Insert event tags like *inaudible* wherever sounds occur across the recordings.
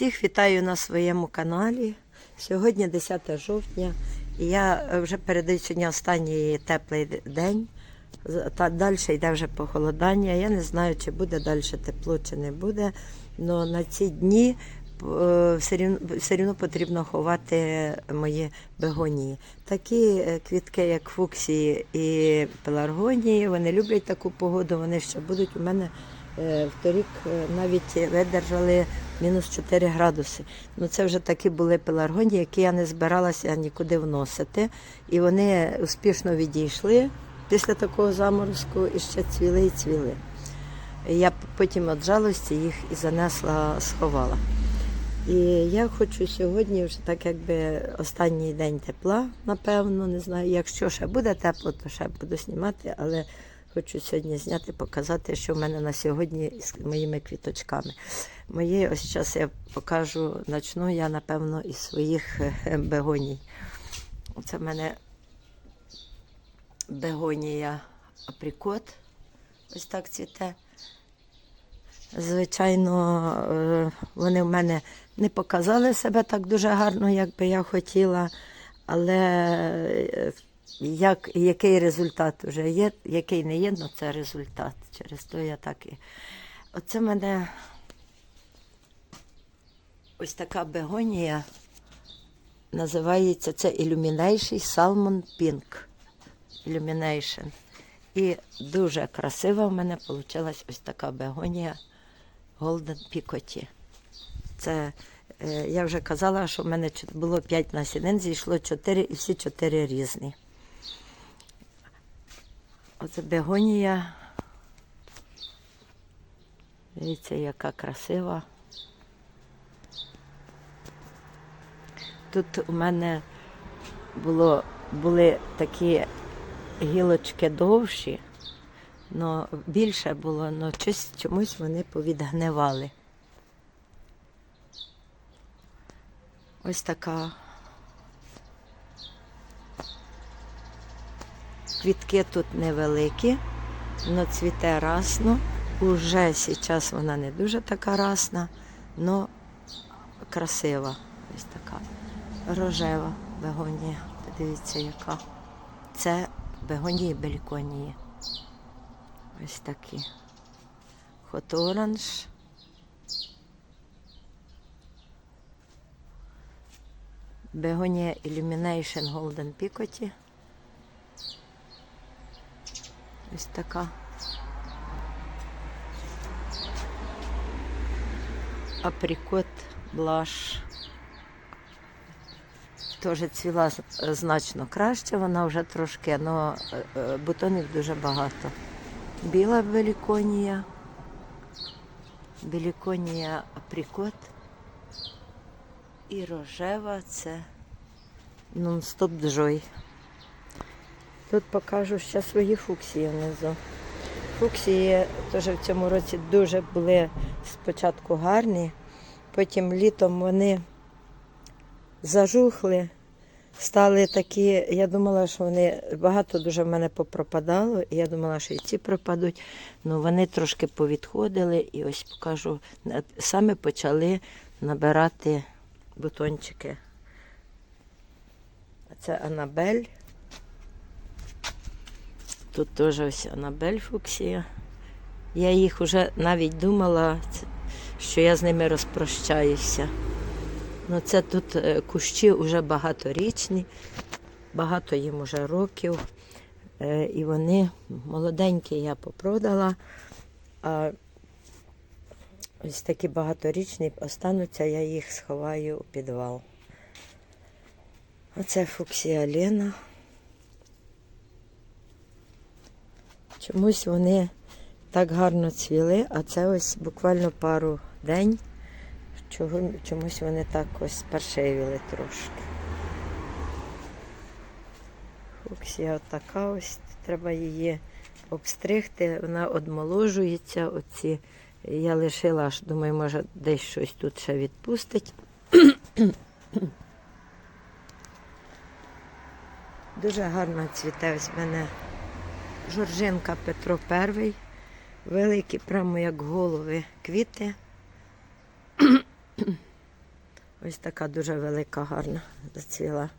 Всіх вітаю на своєму каналі. Сьогодні 10 жовтня, і я е, вже передаю сьогодні останній теплий день. Та далі йде вже похолодання. Я не знаю, чи буде далі тепло, чи не буде. Але на ці дні е, все рівно, все рівно потрібно ховати мої бегонії. Такі е, квітки, як фуксії і пеларгонії, вони люблять таку погоду, вони ще будуть у мене вторік е, навіть видержали мінус 4 градуси. Ну це вже такі були пеларгонії, які я не збиралася нікуди вносити. І вони успішно відійшли після такого заморозку і ще цвіли і цвіли. Я потім від жалості їх і занесла, сховала. І я хочу сьогодні, вже так якби останній день тепла, напевно, не знаю. Якщо ще буде тепло, то ще буду знімати, але хочу сьогодні зняти, показати, що в мене на сьогодні з моїми квіточками. Мої, ось зараз я покажу, начну я, напевно, із своїх е, бегоній. Це в мене бегонія априкот. Ось так цвіте. Звичайно, е, вони в мене не показали себе так дуже гарно, як би я хотіла. Але е, як, який результат вже є, який не є, ну це результат. Через то я так і. Оце мене ось така бегонія. Називається це Illumination Salmon Pink. Illumination. І дуже красива в мене вийшла ось така бегонія Golden Picoty. Це е, я вже казала, що в мене було 5 насінин, зійшло 4 і всі 4 різні. Оце бегонія. Дивіться, яка красива. Тут у мене було, були такі гілочки довші, але більше було, але чомусь вони повідгнивали. Ось така. Квітки тут невеликі, але цвіте расно. Уже зараз вона не дуже така расна, але красива. Ось така рожева бегонія. Подивіться, яка. Це бегонії бельконії. Ось такі. Хот оранж. Бегонія Illumination Golden Picoty. Ось така. Априкот блаш. Теж цвіла значно краще, вона вже трошки, але бутонів дуже багато. Біла беліконія, беліконія априкот і рожева це нон-стоп джой. Тут покажу ще свої фуксії внизу. Фуксії теж в цьому році дуже були спочатку гарні, потім літом вони зажухли, стали такі. Я думала, що вони багато дуже в мене попропадало, і я думала, що і ці пропадуть. Ну вони трошки повідходили, і ось покажу, саме почали набирати бутончики. Це Анабель. Тут теж ось Анабель Фуксія. Я їх вже навіть думала, що я з ними розпрощаюся. Ну, це тут е, кущі вже багаторічні, багато їм вже років. Е, І вони молоденькі я попродала, а ось такі багаторічні остануться, я їх сховаю у підвал. Оце фуксія Лена. Чомусь вони так гарно цвіли, а це ось буквально пару день. Чомусь вони так ось першивіли трошки. Фуксія отака ось, треба її обстригти, вона одмоложується. Оці. Я лишила, аж думаю, може десь щось тут ще відпустить. *coughs* Дуже гарно цвіте ось мене Жоржинка Петро І. Великі, прямо як голови квіти. *coughs* Ось така дуже велика, гарна зацвіла.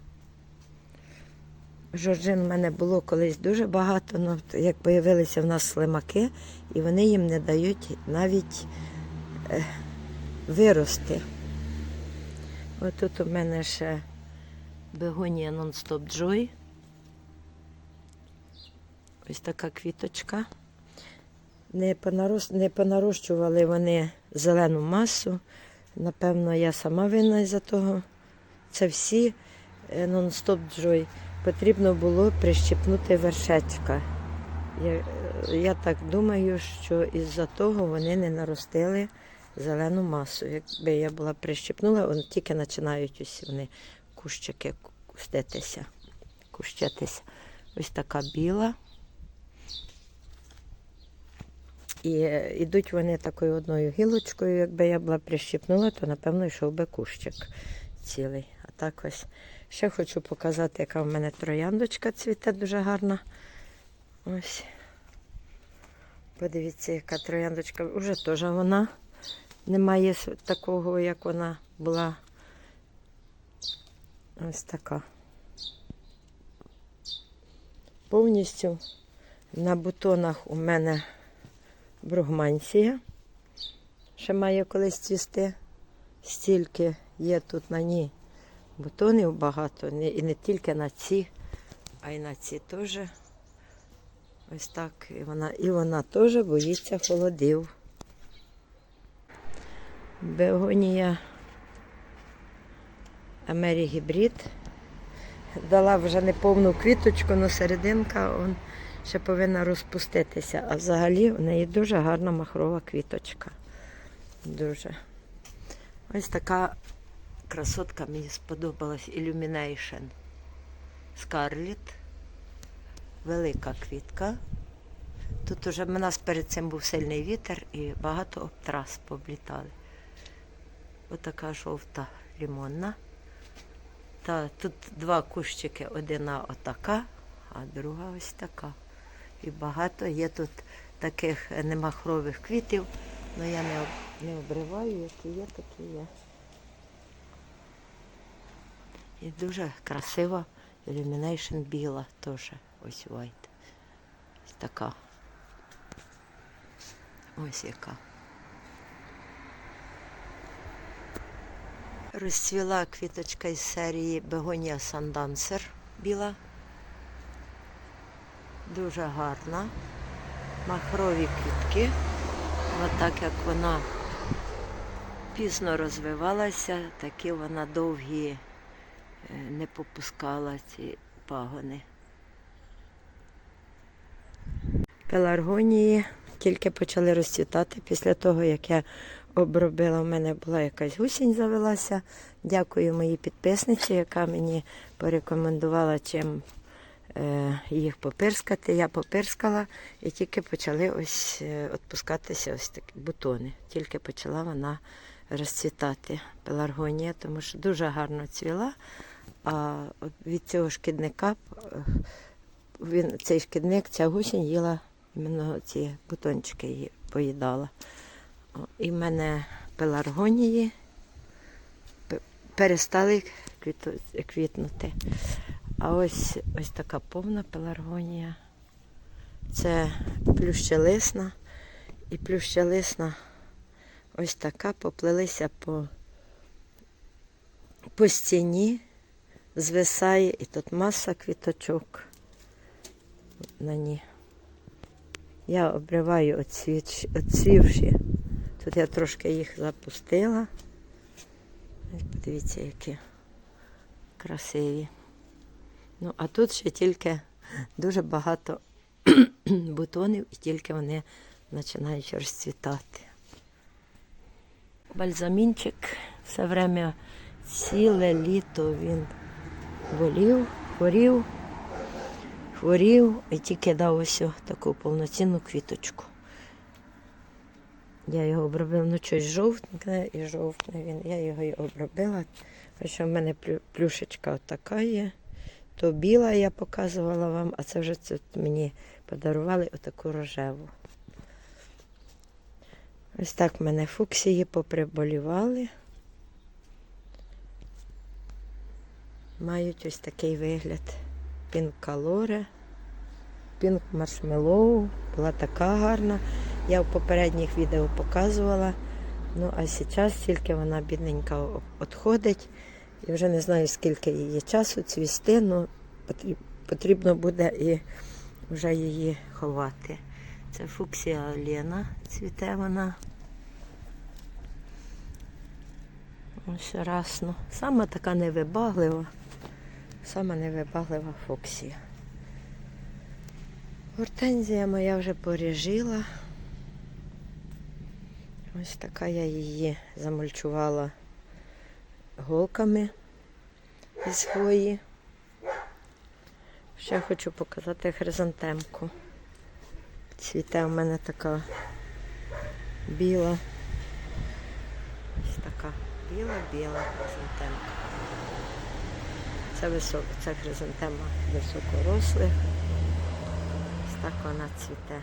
Жоржин в мене було колись дуже багато, але як появилися в нас слимаки, і вони їм не дають навіть е, вирости. Ось тут у мене ще бегонія нон-стоп Joy. Ось така квіточка. Не, понарос... не понарощували вони зелену масу. Напевно, я сама винна із-за того. Це всі е, нон-стоп Joy. Потрібно було прищепнути вершечка. Я, я так думаю, що із-за того вони не наростили зелену масу. Якби я була прищепнула, вони тільки починають ось вони кущики куститися, кущитися. Ось така біла. І е, йдуть вони такою одною гілочкою. Якби я була прищепнула, то напевно йшов би кущик цілий. А так ось ще хочу показати, яка в мене трояндочка цвіте дуже гарна. Ось. Подивіться, яка трояндочка. Уже теж вона немає такого, як вона була. Ось така. Повністю на бутонах у мене бругмансія. Ще має колись цвісти. Стільки є тут на ній бутонів багато. І не тільки на ці, а й на ці теж. Ось так. І вона, і вона теж боїться холодів. Бегонія Амерігібрид. Дала вже не повну квіточку, але серединка он ще повинна розпуститися. А взагалі в неї дуже гарна махрова квіточка. Дуже. Ось така красотка мені сподобалась Illumination Scarlet. Велика квітка. Тут уже в нас перед цим був сильний вітер і багато обтрас пооблітали. Отака жовта лімонна. Та тут два кущики, одна отака, а друга ось така. І багато є тут таких немахрових квітів, але я не, не обриваю, які є, такі є. І дуже красива Illumination біла теж. Ось white. Ось така. Ось яка. Розцвіла квіточка із серії Бегонія Сандансер біла. Дуже гарна. Махрові квітки. Отак як вона пізно розвивалася, такі вона довгі е, не попускала ці пагони. Пеларгонії тільки почали розцвітати після того, як я обробила. У мене була якась гусінь завелася. Дякую моїй підписниці, яка мені порекомендувала чим їх попирскати. Я попирскала і тільки почали ось е, відпускатися ось такі бутони. Тільки почала вона розцвітати пеларгонія, тому що дуже гарно цвіла. А від цього шкідника е, він, цей шкідник, ця гусінь їла іменно ці бутончики її поїдала. І в мене пеларгонії перестали квітнути. А ось ось така повна пеларгонія. Це плющелисна. І плющелисна ось така поплилися по, по стіні, звисає, і тут маса квіточок на ній. Я обриваю оцвіч- оцвівші. Тут я трошки їх запустила. Подивіться, які красиві. Ну, а тут ще тільки дуже багато *clears throat* бутонів і тільки вони починають розцвітати. Бальзамінчик все время ціле літо він болів, хворів, хворів і тільки дав ось таку повноцінну квіточку. Я його обробила, ну щось жовтне і жовтне він. Я його і обробила. Ось у мене плюшечка така є. То біла я показувала вам, а це вже це мені подарували отаку рожеву. Ось так в мене фуксії поприболівали. мають ось такий вигляд. Пінк калоре, пінк маршмеллоу. Була така гарна. Я в попередніх відео показувала. Ну, а зараз тільки вона бідненька відходить. І вже не знаю, скільки її часу цвісти, ну потріб- потрібно буде і вже її ховати. Це фуксія Лена, цвіте вона. Ось раз, ну, сама така невибаглива, сама невибаглива фуксія. Гортензія моя вже поріжила. Ось така я її замульчувала голками із хвої. Ще хочу показати хризантемку. Цвіте у мене така біла. Ось така біла-біла хризантемка. Це, високо, це хризантема високорослих. Ось так вона цвіте.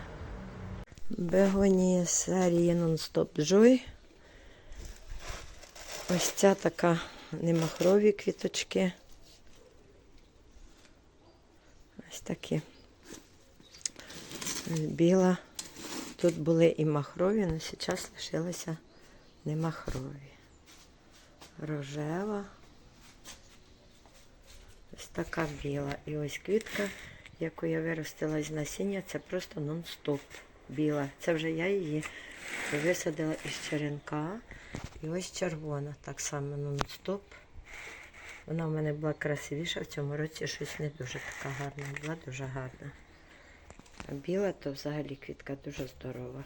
Бегонія серії Non-Stop Joy. Ось ця така немахрові квіточки. Ось такі. Біла. Тут були і махрові, але зараз лишилися немахрові. Рожева. Ось така біла. І ось квітка, яку я виростила з насіння, це просто нон-стоп біла. Це вже я її висадила із черенка. І ось червона, так само нон-стоп. Вона в мене була красивіша, в цьому році щось не дуже така гарна, була дуже гарна. А біла, то взагалі квітка дуже здорова.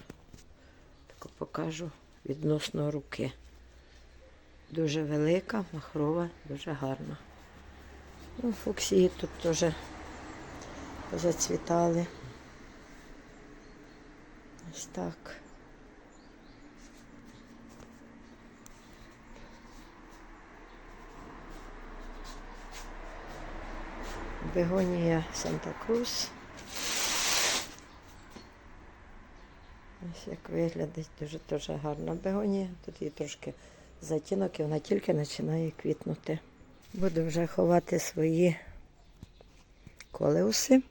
Так покажу відносно руки. Дуже велика, махрова, дуже гарна. Ну, фуксії тут теж зацвітали. Ось так. Бегонія Санта-Крус. Ось як виглядить дуже дуже гарна бегонія. Тут її трошки затінок і вона тільки починає квітнути. Буду вже ховати свої колеуси.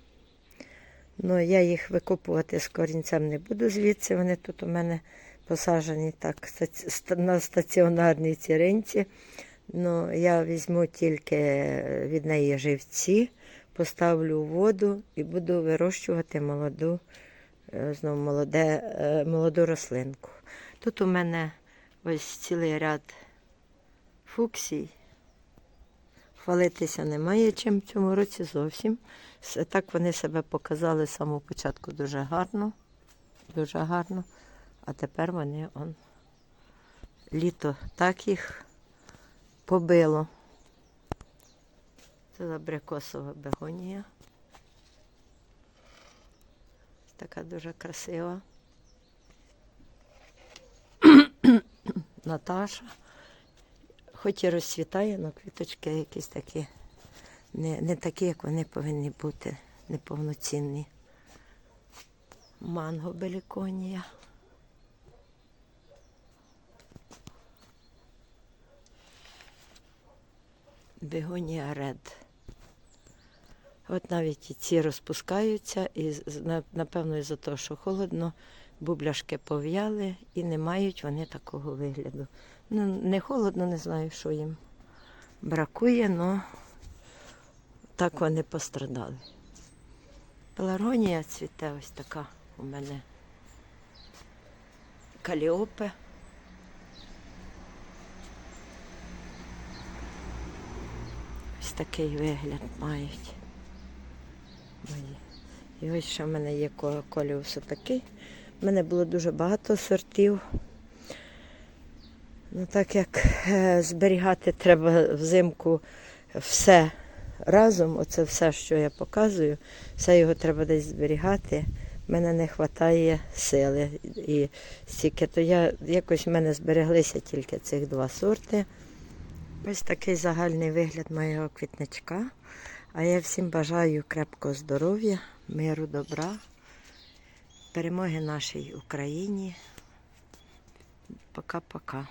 Ну, я їх викопувати з корінцем не буду звідси. Вони тут у мене посаджені так на стаціонарній ціринці. Ну, я візьму тільки від неї живці, поставлю у воду і буду вирощувати молоду, е, знову молоде, е, молоду рослинку. Тут у мене ось цілий ряд фуксій. Хвалитися немає чим в цьому році зовсім. Так вони себе показали з самого початку дуже гарно. Дуже гарно. А тепер вони он, літо так їх побило. Це абрикосова бегонія. Така дуже красива. *coughs* Наташа. Хоч і розцвітає, але квіточки якісь такі, не, не такі, як вони повинні бути, неповноцінні. Манго беліконія. Бегонія ред. От навіть і ці розпускаються, і напевно із-за того, що холодно, бубляшки пов'яли і не мають вони такого вигляду. Ну, не холодно, не знаю, що їм бракує, але так вони пострадали. Пеларгонія цвіте ось така у мене. Каліопе. Ось такий вигляд мають. Мої. І ось ще в мене є ко- коліус такий. У мене було дуже багато сортів. Ну, так як е, зберігати треба взимку все разом, оце все, що я показую, все його треба десь зберігати. В мене не вистачає сили і стільки, то я якось в мене збереглися тільки цих два сорти. Ось такий загальний вигляд моєго квітничка. А я всім бажаю крепкого здоров'я, миру, добра, перемоги нашій Україні. Пока-пока.